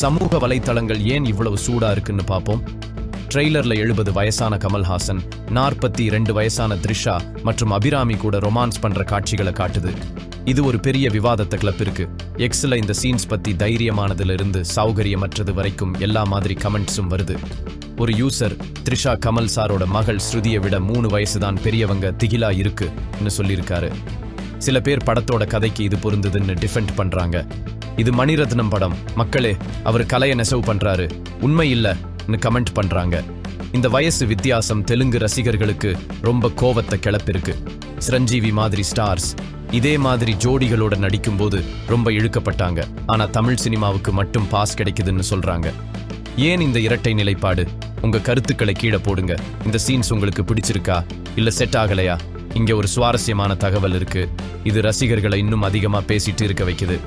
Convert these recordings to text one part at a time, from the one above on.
சமூக வலைத்தளங்கள் ஏன் இவ்வளவு சூடா இருக்குன்னு பார்ப்போம் ட்ரெய்லர்ல எழுபது வயசான கமல்ஹாசன் நாற்பத்தி ரெண்டு வயசான த்ரிஷா மற்றும் அபிராமி கூட ரொமான்ஸ் பண்ற காட்சிகளை காட்டுது. இது ஒரு பெரிய விவாதத்தை கிளப்பிருக்கு எக்ஸ்ல இந்த சீன்ஸ் பத்தி தைரியமானதுல இருந்து சௌகரியமற்றது வரைக்கும் எல்லா மாதிரி கமெண்ட்ஸும் வருது. ஒரு யூசர் த்ரிஷா கமல் சாரோட மகள் ஸ்ருதியை விட மூணு வயசுதான் பெரியவங்க திகிலா இருக்குன்னு சொல்லியிருக்காரு. சில பேர் படத்தோட கதைக்கு இது பொருந்ததுன்னு டிஃபெண்ட் பண்றாங்க. இது மணிரத்னம் படம். மக்களே அவர் கலையை நெசவு பண்றாரு. உண்மை இல்லைன்னு கமெண்ட் பண்றாங்க. இந்த வயசு வித்தியாசம் தெலுங்கு ரசிகர்களுக்கு ரொம்ப கோவத்தை கிளப்பிருக்கு. சிரஞ்சீவி மாதிரி ஸ்டார்ஸ் இதே மாதிரி ஜோடிகளோட நடிக்கும்போது ரொம்ப இழுக்கப்பட்டாங்க. ஆனா தமிழ் சினிமாவுக்கு மட்டும் பாஸ் கிடைக்குதுன்னு சொல்றாங்க. ஏன் இந்த இரட்டை நிலைப்பாடு? உங்க கருத்துக்களை கீழே போடுங்க. இந்த சீன்ஸ் உங்களுக்கு பிடிச்சிருக்கா? இல்ல செட் ஆகலையா? இங்க ஒரு சுவாரஸ்யமான தகவல் இருக்கு. இது ரசிகர்களை இன்னும் அதிகமா பேசிட்டு இருக்க வைக்குது.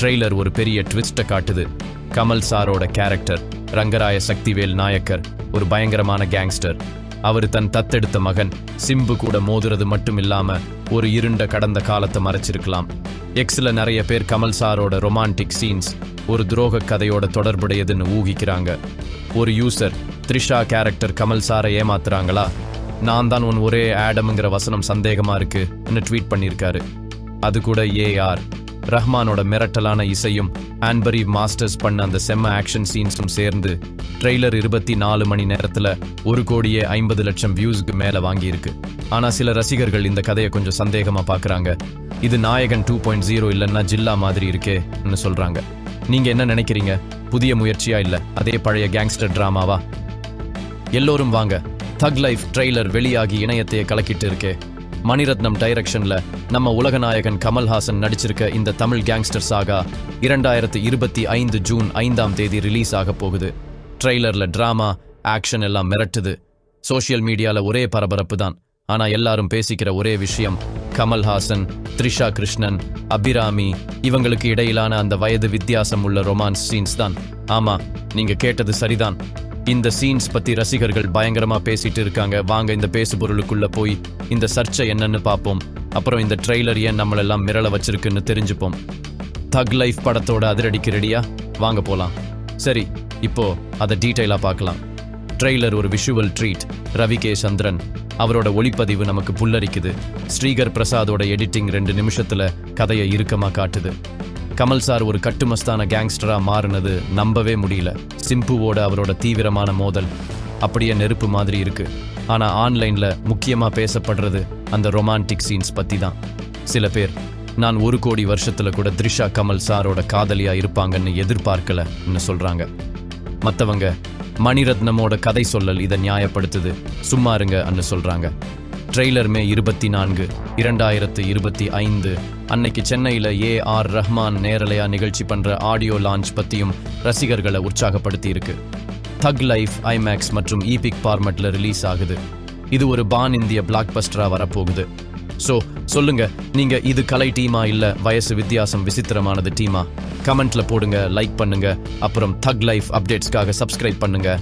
ட்ரெய்லர் ஒரு பெரிய ட்விஸ்ட்டை காட்டுது. கமல் சாரோட கேரக்டர் ரங்கராய சக்திவேல் நாயக்கர் ஒரு பயங்கரமான கேங்ஸ்டர். அவர் தன் தத்தெடுத்த மகன் சிம்பு கூட மோதுறது மட்டும் இல்லாம ஒரு இருண்ட கடந்த காலத்தை மறைச்சிருக்கலாம். எக்ஸ்ல நிறைய பேர் கமல் சாரோட ரொமான்டிக் சீன்ஸ் ஒரு துரோக கதையோட தொடர்புடையதுன்னு ஊகிக்கிறாங்க. ஒரு யூசர் த்ரிஷா கேரக்டர் கமல் சாரை ஏமாத்துறாங்களா? நான் தான் உன் ஒரே ஆடம்ங்கிற வசனம் சந்தேகமா இருக்குன்னு ட்வீட் பண்ணியிருக்காரு. அது கூட ஏஆர் ரஹ்மானோட மிரட்டலான இசையும் ஆன்பரி மாஸ்டர்ஸ் பண்ண அந்த செம்ம ஆக்ஷன் சீன்ஸும் சேர்ந்து ட்ரெய்லர் இருபத்தி நாலு மணி நேரத்தில் ஒரு கோடியே ஐம்பது லட்சம் வியூஸ்க்கு மேலே வாங்கியிருக்கு. ஆனால் சில ரசிகர்கள் இந்த கதையை கொஞ்சம் சந்தேகமாக பார்க்கறாங்க இது நாயகன் டூ பாயிண்ட் ஜீரோ oh இல்லைன்னா ஜில்லா மாதிரி இருக்கேன்னு சொல்கிறாங்க நீங்கள் என்ன நினைக்கிறீங்க? புதிய முயற்சியா இல்லை? அதே பழைய கேங்ஸ்டர் டிராமாவா எல்லோரும் வாங்க. தக் லைஃப் ட்ரெய்லர் வெளியாகி இணையத்தையே கலக்கிட்டு இருக்கே. மணிரத்னம் டைரக்ஷன்ல நம்ம உலகநாயகன் கமல்ஹாசன் நடிச்சிருக்க இந்த தமிழ் கேங்ஸ்டர் சாகா இரண்டாயிரத்து இருபத்தி ஐந்து ஜூன் ஐந்தாம் தேதி ரிலீஸ் ஆக போகுது. ட்ரெய்லர்ல ட்ராமா ஆக்ஷன் எல்லாம் மிரட்டுது. சோஷியல் மீடியால ஒரே பரபரப்பு தான். ஆனா எல்லாரும் பேசிக்கிற ஒரே விஷயம் கமல்ஹாசன் த்ரிஷா கிருஷ்ணன் அபிராமி இவங்களுக்கு இடையிலான அந்த வயது வித்தியாசம் உள்ள ரொமான்ஸ் சீன்ஸ் தான். ஆமா நீங்க கேட்டது சரிதான். இந்த சீன்ஸ் பத்தி ரசிகர்கள் பயங்கரமா பேசிட்டு இருக்காங்க. வாங்க இந்த பேசு பொருளுக்குள்ள போய் இந்த சர்ச்சை என்னன்னு பார்ப்போம் அப்புறம் இந்த ட்ரெய்லர் ஏன் நம்மளெல்லாம் மிரள வச்சிருக்குன்னு தெரிஞ்சுப்போம். தக் லைஃப் படத்தோட அதிரடிக்கு ரெடியா? வாங்க போலாம். சரி இப்போ அதை டீட்டெயிலா பார்க்கலாம் ட்ரெய்லர் ஒரு visual treat Ravi K Chandran. அவரோட ஒளிப்பதிவு நமக்கு புல்லரிக்குது. ஸ்ரீகர் பிரசாதோட எடிட்டிங் ரெண்டு நிமிஷத்துல கதையை இறுக்கமா காட்டுது. கமல் சார் ஒரு கட்டுமஸ்தான கேங்ஸ்டரா மாறினது நம்பவே முடியல. சிம்புவோட அவரோட தீவிரமான மோதல் அப்படியே நெருப்பு மாதிரி இருக்கு. ஆனா ஆன்லைன்ல முக்கியமா பேசப்படுறது அந்த ரொமான்டிக் சீன்ஸ் பத்தி தான். சில பேர் நான் ஒரு கோடி வருஷத்துல கூட த்ரிஷா கமல் சாரோட காதலியா இருப்பாங்கன்னு எதிர்பார்க்கலன்னு சொல்றாங்க. மற்றவங்க மணிரத்னமோட கதை சொல்லல் இதை நியாயப்படுத்துது. சும்மா இருங்க அன்னு சொல்றாங்க. ட்ரெய்லர் மே இருபத்தி நான்கு இரண்டாயிரத்து இருபத்தி ஐந்து. அன்னைக்கு சென்னையில் ஏ ஆர் ரஹ்மான் நேரலையா நிகழ்ச்சி பண்ணுற ஆடியோ லான்ச் பற்றியும் ரசிகர்களை உற்சாகப்படுத்தி இருக்கு தக் லைஃப் ஐமேக்ஸ் மற்றும் ஈபிக் ஃபார்மெட்டில் ரிலீஸ் ஆகுது. இது ஒரு பான் இந்திய பிளாக் பஸ்டராக வரப்போகுது. ஸோ சொல்லுங்க நீங்க இது கலை டீமா இல்ல வயசு வித்தியாசம் விசித்திரமானது டீமா? கமெண்ட்ல போடுங்க லைக் பண்ணுங்க. அப்புறம் தக் லைஃப் அப்டேட்ஸ்க்காக சப்ஸ்கிரைப் பண்ணுங்க.